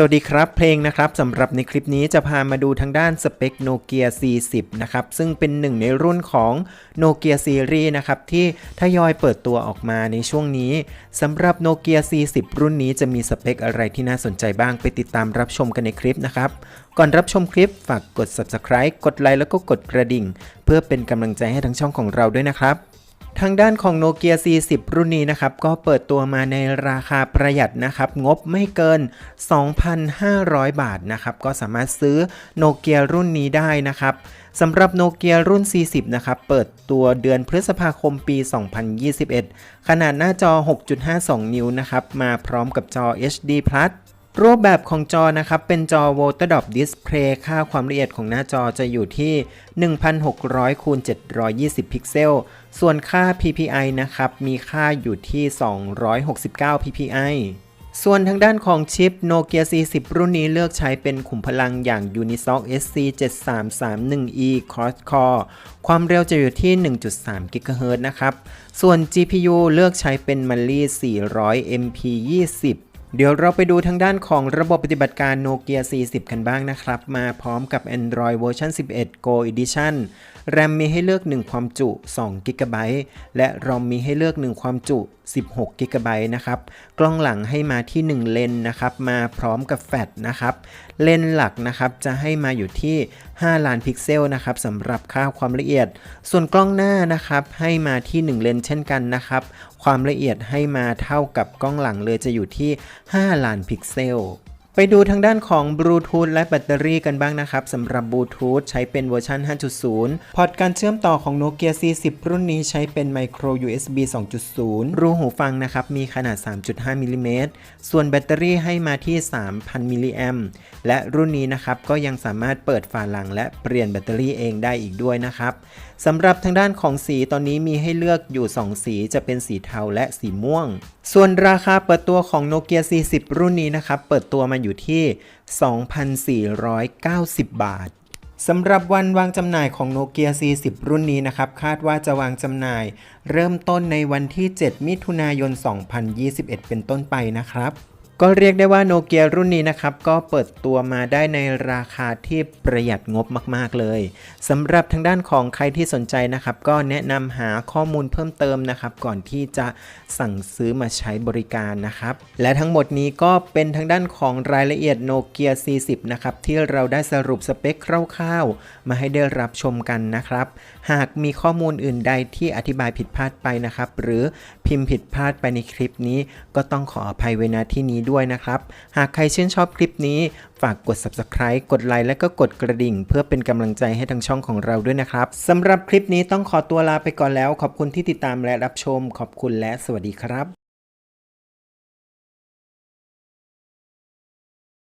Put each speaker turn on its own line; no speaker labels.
สวัสดีครับเพลงนะครับสำหรับในคลิปนี้จะพามาดูทางด้านสเปคโนเกีย C10 นะครับ ซึ่งเป็นหนึ่งในรุ่นของโนเกียซีรีส์นะครับ ที่ทยอยเปิดตัวออกมาในช่วงนี้สำหรับโนเกีย C10 รุ่นนี้จะมีสเปคอะไรที่น่าสนใจบ้างไปติดตามรับชมกันในคลิปนะครับ ก่อนรับชมคลิปฝากกด subscribe กดไลค์แล้วก็กดกระดิ่ง เพื่อเป็นกำลังใจให้ทั้งช่องของเราด้วยนะครับ ทางด้านของ Nokia C10 รุ่นนี้นะครับ ก็เปิดตัวมาในราคาประหยัดนะครับ งบไม่เกิน 2,500 บาทนะครับ ก็สามารถซื้อโนเกียรุ่นนี้ได้นะครับสำหรับโนเกียรุ่น C10 นะครับ เปิดตัวเดือนพฤษภาคมปี 2021 ขนาดหน้าจอ 6.52 นิ้วนะครับ มาพร้อมกับจอ HD Plus รูปแบบของจอนะครับ เป็นจอ Voltadop Display ค่าความละเอียดของหน้าจอจะอยู่ที่ 1,600คูณ720 พิกเซล ส่วนค่า PPI นะครับ มีค่าอยู่ที่ 269 PPI ส่วนทางด้านของชิป Nokia C10 รุ่นนี้เลือกใช้เป็นขุมพลังอย่าง Unisoc SC7331E Cross Core ความเร็วจะอยู่ที่ 1.3 GHz นะครับ ส่วน GPU เลือกใช้เป็น Mali 400 MP20 เดี๋ยวเราไปดูทางด้านของระบบปฏิบัติการ Nokia 40 กันบ้างนะครับ มาพร้อมกับ Android เวอร์ชัน11 Go Edition RAM มีให้เลือก 1 ความจุ2 g b และ ROM มีให้เลือก 1 ความจุ 16 g b นะครับ กล้องหลังให้มาที่ 1 เลนนะครับ มาพร้อมกับแฟลชนะครับ เลนหลักนะครับจะให้มาอยู่ที่ 5 ล้านพิกเซลนะครับสำหรับค่าความละเอียด ส่วนกล้องหน้านะครับให้มาที่ 1 เลนเช่นกันนะครับ ความละเอียดให้มาเท่ากับกล้องหลังเลยจะอยู่ที่ 5 ล้านพิกเซล ไปดูทางด้านของบลูทูธและแบตเตอรี่กันบ้างนะครับสำหรับบลูทูธใช้เป็นเวอร์ชัน 5.0 พอร์ตการเชื่อมต่อของ Nokia C10 รุ่นนี้ใช้เป็น Micro USB 2.0 รูหูฟังนะครับ มีขนาด 3.5มิลลิเมตรส่วนแบตเตอรี่ให้มาที่ 3,000มิลลิแอมและรุ่นนี้นะครับ ก็ยังสามารถเปิดฝาหลังและเปลี่ยนแบตเตอรี่เองได้อีกด้วยนะครับสำหรับทางด้านของสีตอนนี้มีให้เลือกอยู่ 2 สีจะเป็นสีเทาและสีม่วง ส่วนราคาเปิดตัวของ Nokia C10 รุ่นนี้นะครับ เปิดตัวมาอยู่ที่ 2,490 บาทสำหรับวันวางจำหน่ายของ Nokia C10 รุ่นนี้นะครับ คาดว่าจะวางจำหน่าย เริ่มต้นในวันที่ 7 มิถุนายน 2021 เป็นต้นไปนะครับ ก็เรียกได้ว่าโนเกียรุ่นนี้นะครับ ก็เปิดตัวมาได้ในราคาที่ประหยัดงบมาก ๆ เลยสำหรับทางด้านของใครที่สนใจนะครับ ก็แนะนำหาข้อมูลเพิ่มเติมนะครับ ก่อนที่จะสั่งซื้อมาใช้บริการนะครับ และทั้งหมดนี้ก็เป็นทางด้านของรายละเอียดโนเกีย C10 นะครับ ที่เราได้สรุปสเปคคร่าวๆ มาให้ได้รับชมกันนะครับ หากมีข้อมูลอื่นใดที่อธิบายผิดพลาดไปนะครับ หรือพิมพ์ผิดพลาดไปในคลิปนี้ ก็ต้องขออภัยไว้ณที่นี้ด้วยนะครับ หากใครชื่นชอบคลิปนี้ ฝากกด subscribe กดไลค์และก็กดกระดิ่ง เพื่อเป็นกำลังใจให้ทางช่องของเราด้วยนะครับสำหรับคลิปนี้ต้องขอตัวลาไปก่อนแล้ว ขอบคุณที่ติดตามและรับชม ขอบคุณและสวัสดีครับ